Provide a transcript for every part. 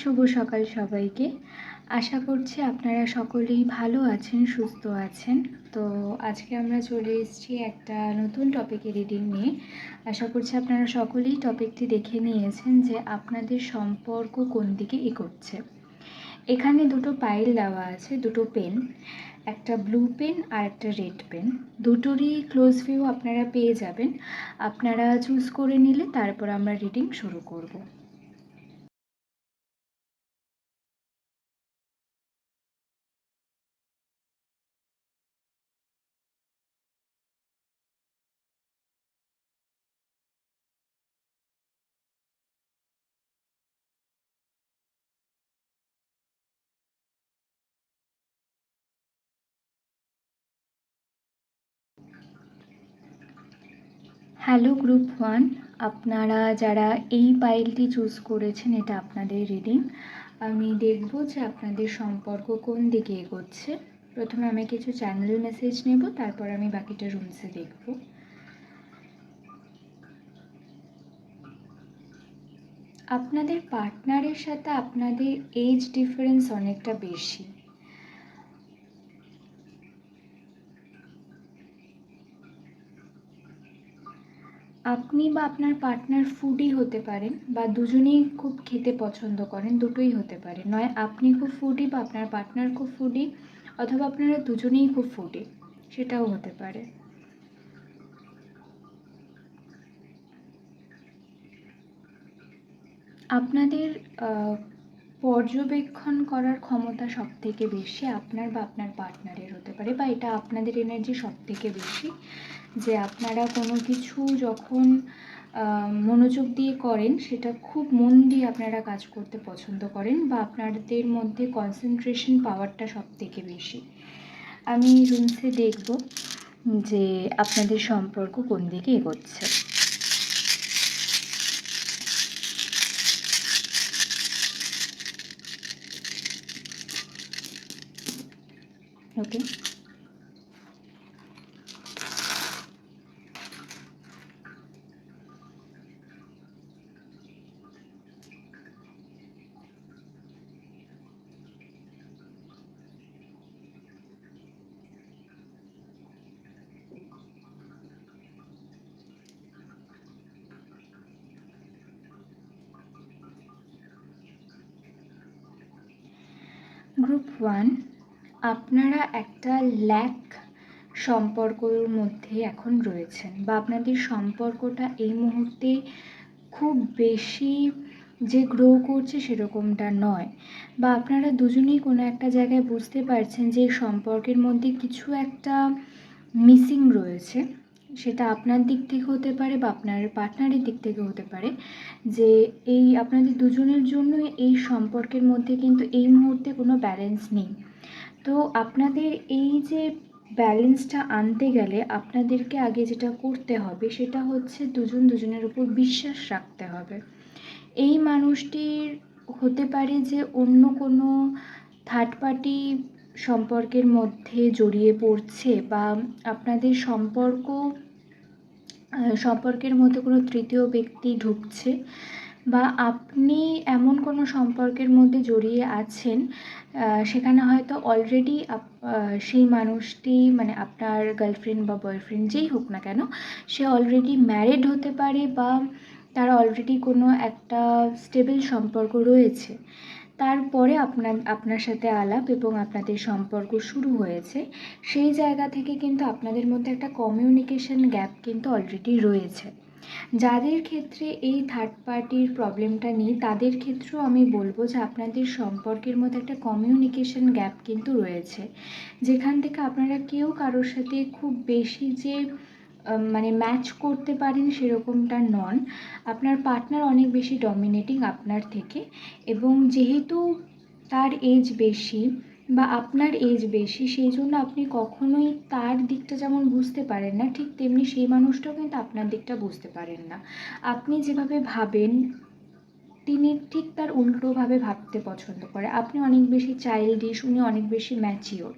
শুভ সকাল সবাইকে। আশা করছি আপনারা সকলেই ভালো আছেন, সুস্থ আছেন। তো আজকে আমরা চলে এসেছি একটা নতুন টপিকে রিডিং নিয়ে। আশা করছি আপনারা সকলেই টপিকটি দেখে নিয়েছেন যে আপনাদের সম্পর্ক কোন দিকে এগোচ্ছে। এখানে দুটো পাইল দেওয়া আছে, দুটো পেন একটা ব্লু পেন আর একটা রেড পেন দুটোরই ক্লোজ ভিউ আপনারা পেয়ে যাবেন। আপনারা চুজ করে নিলে তারপর আমরা রিডিং শুরু করব। হ্যালো গ্রুপ ওয়ান আপনারা যারা এই পাইলটি চুজ করেছেন, এটা আপনাদের রিডিং আমি দেখব যে আপনাদের সম্পর্ক কোন দিকে এগোচ্ছে। প্রথমে আমি কিছু চ্যানেল মেসেজ নেব, তারপর আমি বাকিটা রুমসে দেখব। আপনাদের পার্টনারের সাথে আপনাদের এজ ডিফারেন্স অনেকটা বেশি। আপনি বা আপনার পার্টনার ফুডি হতে পারেন বা দুজনেই খুব খেতে পছন্দ করেন, দুটোই হতে পারে। নয়, আপনি খুব ফুডি বা আপনার পার্টনার খুব ফুডি অথবা আপনারা দুজনেই খুব ফুডি সেটাও হতে পারে। আপনাদের পর্যবেক্ষণ করার ক্ষমতা সব থেকে বেশি আপনার বা আপনার পার্টনারের হতে পারে বা এটা আপনাদের এনার্জি সব থেকে বেশি। যে আপনারা কোনো কিছু যখন মনোযোগ দিয়ে করেন, সেটা খুব মন দিয়ে আপনারা কাজ করতে পছন্দ করেন বা আপনাদের মধ্যে কনসেন্ট্রেশন পাওয়ারটা সব থেকে বেশি। আমি রুমসে দেখব যে আপনাদের সম্পর্ক কোন দিকে এগোচ্ছে। ওকে গ্রুপ ওয়ান, আপনারা একটা ল্যাক সম্পর্কর মধ্যে এখন রয়েছেন বা আপনাদের সম্পর্কটা এই মুহূর্তে খুব বেশি যে গ্রো করছে সেরকমটা নয় বা আপনারা দুজনেই কোনো একটা জায়গায় বুঝতে পারছেন যে সম্পর্কের মধ্যে কিছু একটা মিসিং রয়েছে। সেটা আপনার দিক থেকে হতে পারে বা আপনার পার্টনারের দিক থেকে হতে পারে, যে এই আপনাদের দুজনের জন্য এই সম্পর্কের মধ্যে কিন্তু এই মুহূর্তে কোনো ব্যালেন্স নেই। তো আপনাদের এই যে ব্যালেন্সটা আনতে গেলে আপনাদেরকে আগে যেটা করতে হবে সেটা হচ্ছে দুজন দুজনের উপর বিশ্বাস রাখতে হবে। এই মানুষটির হতে পারে যে অন্য কোনো থার্ড পার্টি সম্পর্কের মধ্যে জড়িয়ে পড়ছে বা আপনাদের সম্পর্ক সম্পর্কের মধ্যে কোনো তৃতীয় ব্যক্তি ঢুকছে বা আপনি এমন কোনো সম্পর্কের মধ্যে জড়িয়ে আছেন সেখানে হয়তো অলরেডি সেই মানুষটি মানে আপনার গার্লফ্রেন্ড বা বয়ফ্রেন্ড যেই হোক না কেন, সে অলরেডি ম্যারিড হতে পারে বা তার অলরেডি কোনো একটা স্টেবল সম্পর্ক রয়েছে। তারপরে আপনার আপনার সাথে আলাপ এবং আপনাদের সম্পর্ক শুরু হয়েছে। সেই জায়গা থেকে কিন্তু আপনাদের মধ্যে একটা কমিউনিকেশন গ্যাপ কিন্তু অলরেডি রয়েছে। যাদের ক্ষেত্রে এই থার্ড পার্টির প্রবলেমটা নেই, তাদের ক্ষেত্রেও আমি বলব যে আপনাদের সম্পর্কের মধ্যে একটা কমিউনিকেশন গ্যাপ কিন্তু রয়েছে। যেখান থেকে আপনারা কেউ কারোর সাথে খুব বেশি যে মানে ম্যাচ করতে পারেন সেরকমটা নন। আপনার পার্টনার অনেক বেশি ডমিনেটিং আপনার থেকে এবং যেহেতু তার এজ বেশি বা আপনার এজ বেশি, সেই জন্য আপনি কখনোই তার দিকটা যেমন বুঝতে পারেন না, ঠিক তেমনি সেই মানুষটাও কিন্তু আপনার দিকটা বুঝতে পারেন না। আপনি যেভাবে ভাবেন, তিনি ঠিক তার উল্টোভাবে ভাবতে পছন্দ করে। আপনি অনেক বেশি চাইল্ডিশ উনি অনেক বেশি ম্যাচিওর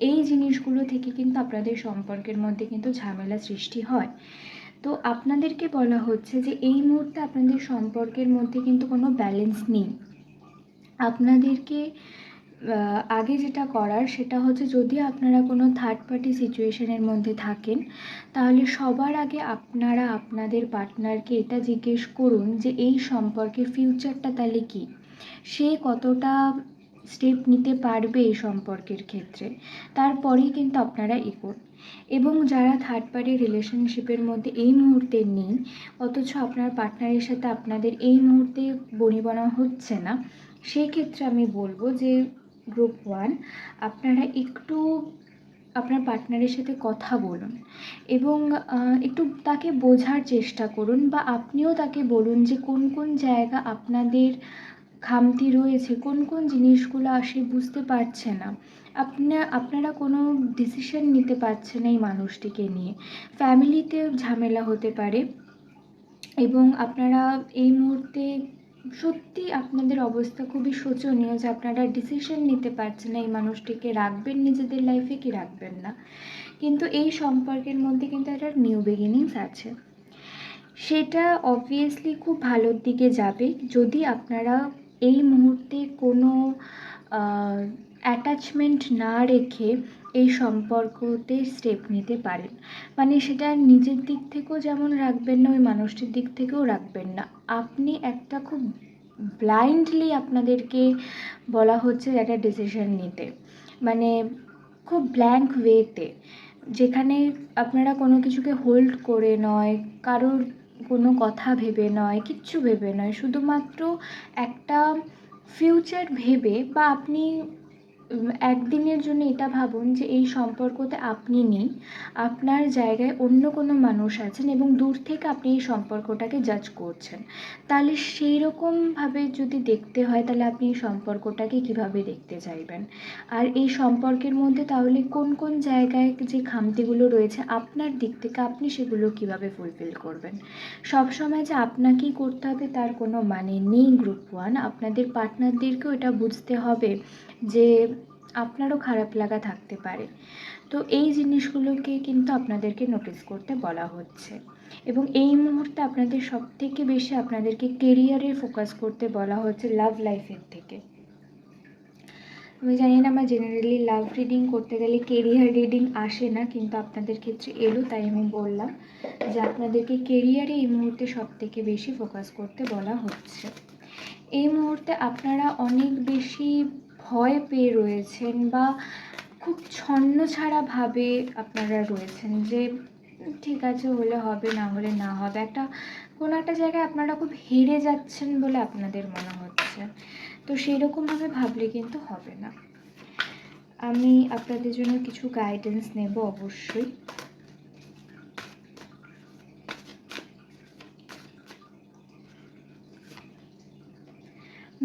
এই জিনিসগুলো থেকে কিন্তু আপনাদের সম্পর্কের মধ্যে কিন্তু ঝামেলা সৃষ্টি হয়। তো আপনাদেরকে বলা হচ্ছে যে এই মুহূর্তে আপনাদের সম্পর্কের মধ্যে কিন্তু কোনো ব্যালেন্স নেই। আপনাদেরকে আগে যেটা করার সেটা হচ্ছে যদি আপনারা কোনো থার্ড পার্টি সিচুয়েশনের মধ্যে থাকেন, তাহলে সবার আগে আপনারা আপনাদের পার্টনারকে এটা জিজ্ঞেস করুন যে এই সম্পর্কের ফিউচারটা তাহলে কী? সে কতটা স্টেপ নিতে পারবে এই সম্পর্কের ক্ষেত্রে। তারপরেই কিন্তু আপনারা এগোন। এবং যারা থার্ড পার্টি রিলেশনশিপের মধ্যে এই মুহূর্তে নেই, অথচ আপনার পার্টনারের সাথে আপনাদের এই মুহূর্তে বনিবনা হচ্ছে না সেই ক্ষেত্রে আমি বলব যে গ্রুপ ওয়ান আপনারা একটু আপনার পার্টনারের সাথে কথা বলুন। এবং একটু তাকে বোঝার চেষ্টা করুন বা আপনিও তাকে বলুন যে কোন কোন জায়গা আপনাদের খামতি রয়েছে। কোন কোন জিনিসগুলো আসে বুঝতে পারছে না। আপনা, আপনারা কোনো ডিসিশন নিতে পারছেন না এই মানুষটিকে নিয়ে। ফ্যামিলিতে ঝামেলা হতে পারে এবং আপনারা এই মুহূর্তে সত্যি আপনাদের অবস্থা খুবই শোচনীয় যে আপনারা ডিসিশন নিতে পারছেন না এই মানুষটিকে। রাখবেন নিজেদের লাইফে কি রাখবেন না? কিন্তু এই সম্পর্কের মধ্যে কিন্তু একটা নিউ বিগিনিংস আছে। সেটা অবভিয়াসলি খুব ভালোর দিকে যাবে। যদি আপনারা এই মুহূর্তে কোনো অ্যাটাচমেন্ট না রেখে এই সম্পর্কতে স্টেপ নিতে পারেন। মানে সেটা নিজের দিক থেকেও যেমন রাখবেন না, ওই মানুষটির দিক থেকেও রাখবেন না। আপনি একটা খুব ব্লাইন্ডলি আপনাদেরকে বলা হচ্ছে একটা ডিসিশন নিতে। মানে খুব ব্ল্যাঙ্ক ওয়েতে যেখানে আপনারা কোনো কিছুকে হোল্ড করে নয়, কারোর কোনো কথা ভেবে নয় কিচ্ছু ভেবে নয়। শুধুমাত্র একটা ফিউচার ভেবে বা আপনি একদিনের জন্য এটা ভাবুন যে এই সম্পর্কতে আপনি নেই, আপনার জায়গায় অন্য কোনো মানুষ আছেন এবং দূর থেকে আপনি এই সম্পর্কটাকে জাজ করছেন। তাহলে সেই রকমভাবে যদি দেখতে হয়, তাহলে আপনি এই সম্পর্কটাকে কীভাবে দেখতে চাইবেন? আর এই সম্পর্কের মধ্যে তাহলে কোন কোন জায়গায় যে খামতিগুলো রয়েছে, আপনার দিক থেকে আপনি সেগুলো কীভাবে ফুলফিল করবেন? সব সময় যে আপনাকেই করতে হবে, তার কোনো মানে নেই গ্রুপ ওয়ান আপনাদের পার্টনারদেরকেও এটা বুঝতে হবে যে আপনারও খারাপ লাগা থাকতে পারে। তো এই জিনিসগুলোকে কিন্তু আপনাদেরকে নোটিস করতে বলা হচ্ছে। এবং এই মুহূর্তে আপনাদের সব থেকে বেশি আপনাদেরকে কেরিয়ারে ফোকাস করতে বলা হচ্ছে লাভ লাইফের থেকে। আমি জানি না, আমার জেনারেলি লাভ রিডিং করতে গেলে কেরিয়ার রিডিং আসে না, কিন্তু আপনাদের ক্ষেত্রে এলো তাই আমি বললাম যে আপনাদেরকে কেরিয়ারে এই মুহূর্তে সব থেকে বেশি ফোকাস করতে বলা হচ্ছে। এই মুহূর্তে আপনারা অনেক বেশি ভয় পেয়ে রয়েছেন বা খুব ছন্ন ছাড়া ভাবে আপনারা রয়েছেন যে, ঠিক আছে, হলে হবে, না হলে না হবে। একটা, কোনো একটা জায়গায় আপনারা খুব হেরে যাচ্ছেন বলে আপনাদের মনে হচ্ছে। তো সেই রকমভাবে ভাবলে কিন্তু হবে না। আমি আপনাদের জন্য কিছু গাইডেন্স নেব অবশ্যই।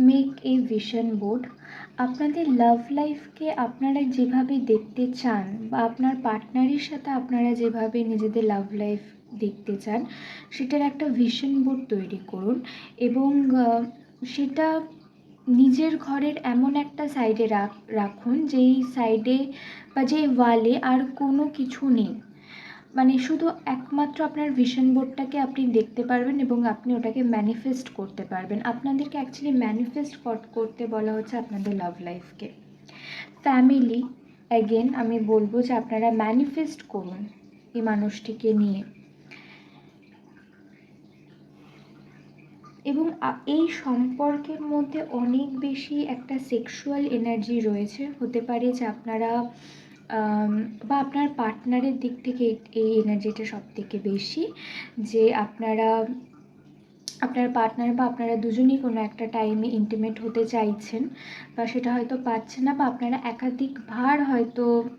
মেক এ ভিশন বোর্ড আপনাদের লাভ লাইফকে আপনারা যেভাবে দেখতে চান বা আপনার পার্টনারের সাথে আপনারা যেভাবে নিজেদের লাভ লাইফ দেখতে চান, সেটার একটা ভিশন বোর্ড তৈরি করুন এবং সেটা নিজের ঘরের এমন একটা সাইডে রাখ, রাখুন যেই সাইডে বা যেই ওয়ালে আর কোনো কিছু নেই। মানে শুধু একমাত্র আপনার ভিশন বোর্ডটাকে আপনি দেখতে পারবেন এবং আপনি ওটাকে ম্যানিফেস্ট করতে পারবেন। আপনাদেরকে অ্যাকচুয়ালি ম্যানিফেস্ট করতে বলা হচ্ছে আপনাদের লাভ লাইফকে ফ্যামিলি অ্যাগেন আমি বলব যে আপনারা ম্যানিফেস্ট করুন এই মানুষটিকে নিয়ে। এবং এই সম্পর্কের মধ্যে অনেক বেশি একটা সেক্সুয়াল এনার্জি রয়েছে। হতে পারে যে আপনারা বা আপনার পার্টনারের দিক থেকে এই- এনার্জিটা সব থেকে বেশি? যে আপনারা, আপনার পার্টনার বা আপনারা দুজনেই কোনো একটা টাইমে ইন্টিমেট হতে চাইছেন, বা সেটা হয়তো পাচ্ছেন না, বা আপনারা একাধিক একাধিকবার হয়তো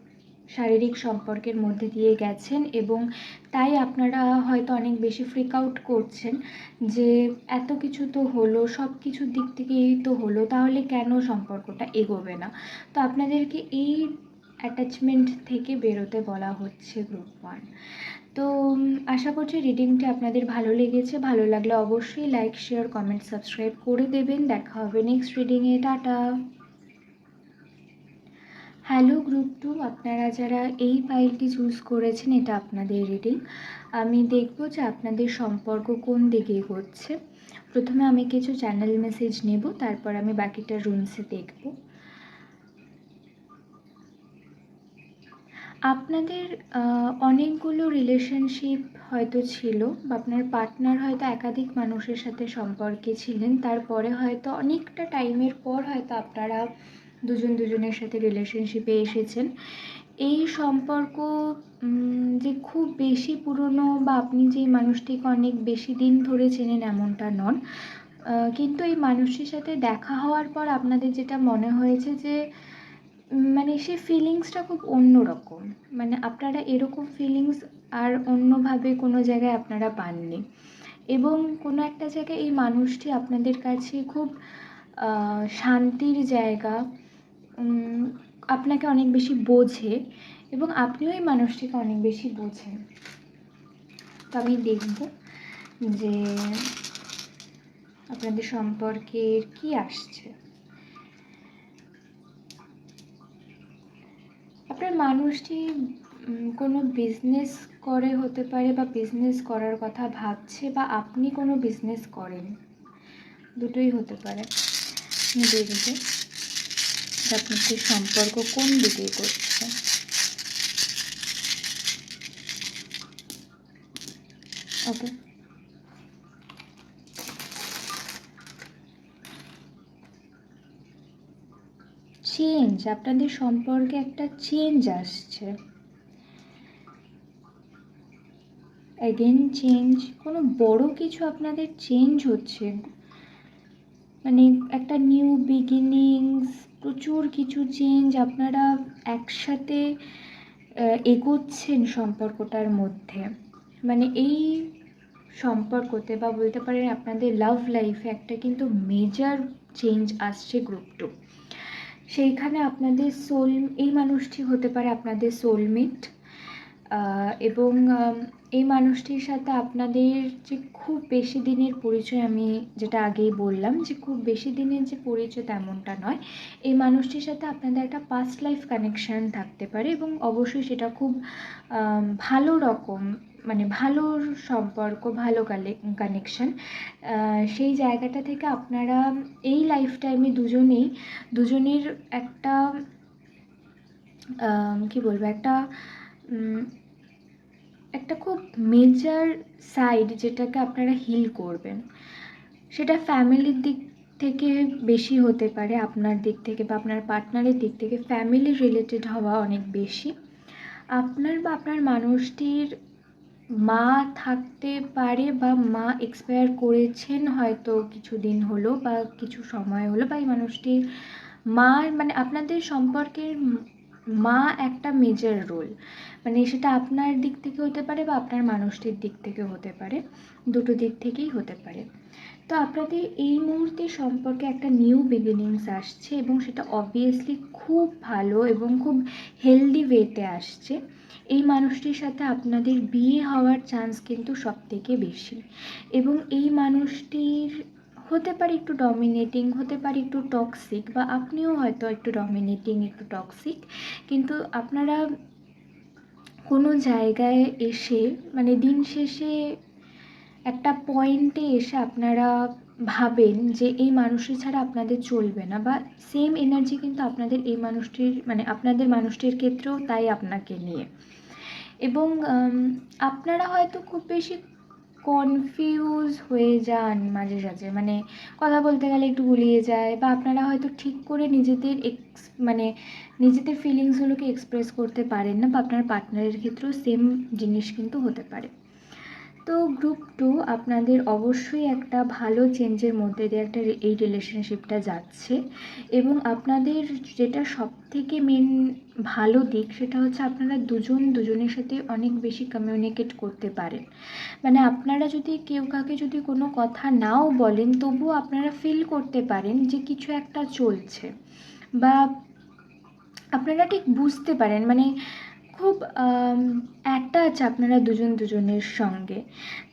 শারীরিক সম্পর্কের মধ্যে দিয়ে গেছেন এবং তাই আপনারা হয়তো অনেক বেশি ফ্রিক আউট করছেন, যে এত কিছু তো হলো সব কিছুর দিক থেকেই তো হলো, তাহলে কেন সম্পর্কটা এগোবে না? তো আপনাদেরকে এই অ্যাটাচমেন্ট থেকে বেরোতে বলা হচ্ছে গ্রুপ ওয়ান তো আশা করছি রিডিংটি আপনাদের ভালো লেগেছে। ভালো লাগলে অবশ্যই লাইক শেয়ার কমেন্ট সাবস্ক্রাইব করে দেবেন। দেখা হবে নেক্সট রিডিংয়ে টাটা! হ্যালো গ্রুপ টু আপনারা যারা এই ফাইলটি চুজ করেছেন, এটা আপনাদের রিডিং আমি দেখব যে আপনাদের সম্পর্ক কোন দিকে এগোচ্ছে। প্রথমে আমি কিছু চ্যানেল মেসেজ নেব, তারপর আমি বাকিটা রুমসে দেখব। আপনাদের অনেকগুলো রিলেশনশিপ হয়তো ছিল বা আপনার পার্টনার হয়তো একাধিক মানুষের সাথে সম্পর্কে ছিলেন, তারপরে হয়তো অনেকটা টাইমের পর হয়তো আপনারা দুজন দুজনের সাথে রিলেশনশিপে এসেছেন। এই সম্পর্ক যে খুব বেশি পুরনো বা আপনি যে মানুষটিকে অনেক বেশি দিন ধরে চেনেন এমনটা নন কিন্তু এই মানুষটির সাথে দেখা হওয়ার পর আপনাদের যেটা মনে হয়েছে যে মানে সেই ফিলিংসটা খুব অন্যরকম। মানে আপনারা এরকম ফিলিংস আর অন্যভাবে কোনো জায়গায় আপনারা পাননি। এবং কোনো একটা জায়গায় এই মানুষটি আপনাদের কাছে খুব শান্তির জায়গা আপনাকে অনেক বেশি বোঝে এবং আপনিও এই মানুষটিকে অনেক বেশি বোঝেন। তো আমি দেখব যে আপনাদের সম্পর্কের কি আসছে। আপনার মানুষটি কোনো বিজনেস করে হতে পারে বা বিজনেস করার কথা ভাবছে বা আপনি কোনো বিজনেস করেন। দুটোই হতে পারে। দেখব আপনাদের সম্পর্ক কোন দিকে করছে। ওকে চেঞ্জ আপনাদের সম্পর্কে একটা চেঞ্জ আসছে। অ্যাগেন চেঞ্জ কোনো বড় কিছু আপনাদের চেঞ্জ হচ্ছে? মানে একটা নিউ বিগিনিংস প্রচুর কিছু চেঞ্জ আপনারা একসাথে এগোচ্ছেন সম্পর্কটার মধ্যে। মানে এই সম্পর্কতে বা বলতে পারেন আপনাদের লাভ লাইফে একটা কিন্তু মেজর চেঞ্জ আসছে গ্রুপ টু সেইখানে আপনাদের সোল এই মানুষটি হতে পারে আপনাদের সোলমেট এবং এই মানুষটির সাথে আপনাদের যে খুব বেশি দিনের পরিচয় আমি যেটা আগেই বললাম যে খুব বেশি দিনের যে পরিচয় তেমনটা নয়। এই মানুষটির সাথে আপনাদের একটা পাস্ট লাইফ কানেকশান থাকতে পারে এবং অবশ্যই সেটা খুব ভালো রকম মানে ভালো সম্পর্ক, ভালো কানেকশান সেই জায়গাটা থেকে আপনারা এই লাইফ টাইমে দুজনেই, দুজনের একটা কি বলব, একটা একটা খুব মেজার সাইড যেটাকে আপনারা হিল করবেন। সেটা ফ্যামিলির দিক থেকে বেশি হতে পারে, আপনার দিক থেকে বা আপনার পার্টনারের দিক থেকে। ফ্যামিলি রিলেটেড হওয়া অনেক বেশি। আপনার বা আপনার মানুষটির মা থাকতে পারে বা মা এক্সপায়ার করেছেন হয়তো কিছু দিন হলো বা কিছু সময় হলো বা এই মানুষটির মা মানে আপনাদের সম্পর্কের মা একটা মেজর রোল মানে সেটা আপনার দিক থেকে হতে পারে বা আপনার মানুষটির দিক থেকে হতে পারে। দুটো দিক থেকেই হতে পারে। তো আপনাদের এই মুহূর্তে সম্পর্কে একটা নিউ বিগিনিংস আসছে এবং সেটা অবভিয়াসলি খুব ভালো এবং খুব হেলদি ওয়েতে আসছে। এই মানুষটির সাথে আপনাদের বিয়ে হওয়ার চান্স কিন্তু সব থেকে বেশি। এবং এই মানুষটির হতে পারে একটু ডমিনেটিং হতে পারে একটু টক্সিক বা আপনিও হয়তো একটু ডমিনেটিং একটু টক্সিক কিন্তু আপনারা কোনো জায়গায় এসে মানে দিন শেষে একটা পয়েন্টে এসে আপনারা ভাবেন যে এই মানুষটি ছাড়া আপনাদের চলবে না বা সেম এনার্জি কিন্তু আপনাদের এই মানুষটির মানে আপনাদের মানুষটির ক্ষেত্রেও তাই আপনাকে নিয়ে। এবং আপনারা হয়তো খুব বেশি কনফিউজ হয়ে যান মাঝে সাঝে। মানে কথা বলতে গেলে একটু গুলিয়ে যায় বা আপনারা হয়তো ঠিক করে নিজেদের এক্স মানে নিজেদের ফিলিংসগুলোকে এক্সপ্রেস করতে পারেন না বা আপনার পার্টনারের ক্ষেত্রেও সেম জিনিস কিন্তু হতে পারে। তো গ্রুপ টু আপনাদের অবশ্যই একটা ভালো চেঞ্জের মধ্যে দিয়ে একটা এই রিলেশনশিপটা যাচ্ছে এবং আপনাদের যেটা সব থেকে মেন ভালো দিক সেটা হচ্ছে আপনারা দুজন দুজনের সাথে অনেক বেশি কমিউনিকেট করতে পারেন। মানে আপনারা যদি কেউ কাকে যদি কোনো কথা নাও বলেন তবুও আপনারা ফিল করতে পারেন যে কিছু একটা চলছে বা আপনারা ঠিক বুঝতে পারেন। মানে খুব অ্যাটাচ আপনারা দুজন দুজনের সঙ্গে।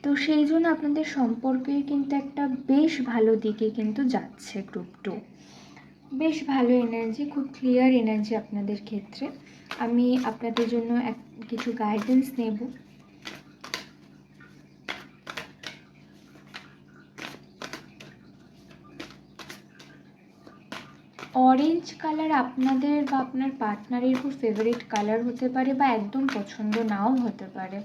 তো সেই জন্য আপনাদের সম্পর্কে কিন্তু একটা বেশ ভালো দিকে কিন্তু যাচ্ছে গ্রুপ টু বেশ ভালো এনার্জি খুব ক্লিয়ার এনার্জি আপনাদের ক্ষেত্রে। আমি আপনাদের জন্য এক, কিছু গাইডেন্স নেব। অরেঞ্জ কালার আপনাদের বা আপনার পার্টনারের খুব ফেভারিট কালার হতে পারে বা একদম পছন্দ নাও হতে পারে।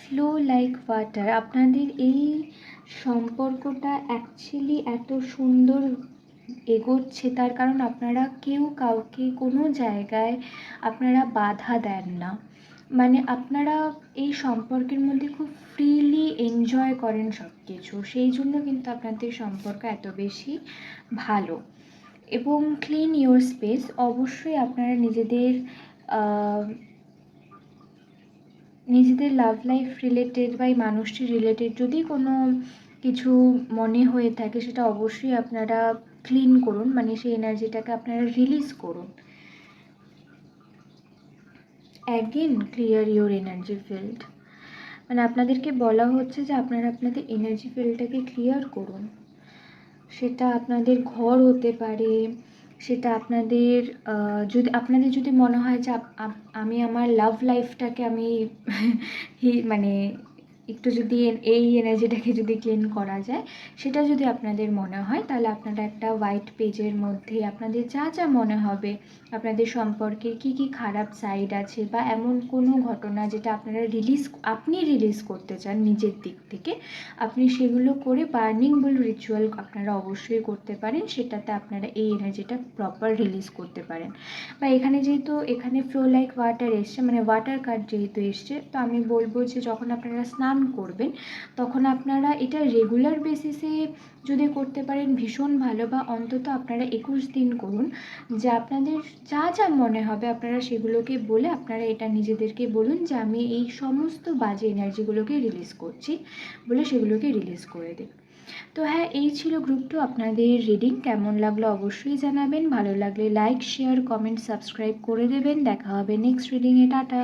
ফ্লো লাইক ওয়াটার আপনাদের এই সম্পর্কটা অ্যাকচুয়ালি এত সুন্দর এগোচ্ছে, তার কারণ আপনারা কেউ কাউকে কোনো জায়গায় আপনারা বাধা দেন না। মানে আপনারা এই সম্পর্কের মধ্যে খুব ফ্রিলি এনজয় করেন সব কিছু সেই জন্য কিন্তু আপনাদের সম্পর্ক এত বেশি ভালো। এবং ক্লিন ইওর স্পেস অবশ্যই আপনারা নিজেদের নিজেদের লাভ লাইফ রিলেটেড বা এই মানুষটির রিলেটেড যদি কোনো কিছু মনে হয়ে থাকে, সেটা অবশ্যই আপনারা ক্লিন করুন। মানে সেই এনার্জিটাকে আপনারা রিলিজ করুন। Again clear your energy field মানে আপনাদেরকে বলা হচ্ছে যে আপনারা আপনাদের এনার্জি ফিল্ডটাকে ক্লিয়ার করুন। সেটা আপনাদের ঘর হতে পারে, সেটা আপনাদের যদি আপনাদের যদি মনে হয় যে আমি আমার লাভ লাইফটাকে আমি মানে একটু যদি এই এনার্জিটাকে যদি ক্লিন করা যায়, সেটা যদি আপনাদের মনে হয়, তাহলে আপনারা একটা হোয়াইট পেজের মধ্যে আপনাদের যা যা মনে হবে, আপনাদের সম্পর্কে কি কি খারাপ সাইড আছে বা এমন কোনো ঘটনা যেটা আপনারা রিলিজ আপনি রিলিজ করতে চান নিজের দিক থেকে, আপনি সেগুলো করে বার্নিং বল রিচুয়াল আপনারা অবশ্যই করতে পারেন, সেটাতে আপনারা এই এনার্জিটা প্রপার রিলিজ করতে পারেন। বা এখানে যেহেতু, এখানে ফ্লো লাইক ওয়াটার এসছে মানে ওয়াটার কার্ড যেহেতু এসছে, তো আমি বলব যে যখন আপনারা স্নান করবেন, তখন আপনারা এটা রেগুলার বেসিসে যদি করতে পারেন, ভীষণ ভালো বা অন্তত আপনারা একুশ দিন করুন। যে আপনাদের যা যা মনে হবে আপনারা সেগুলোকে বলে আপনারা এটা নিজেদেরকে বলুন যে আমি এই সমস্ত বাজে এনার্জিগুলোকে রিলিজ করছি বলে সেগুলোকে রিলিজ করে দিন। তো হ্যাঁ এই ছিল গ্রুপ টু আপনাদের রিডিং কেমন লাগল অবশ্যই জানাবেন, ভালো লাগলে লাইক শেয়ার কমেন্ট সাবস্ক্রাইব করে দেবেন, দেখা হবে নেক্সট রিডিংয়ে টাটা।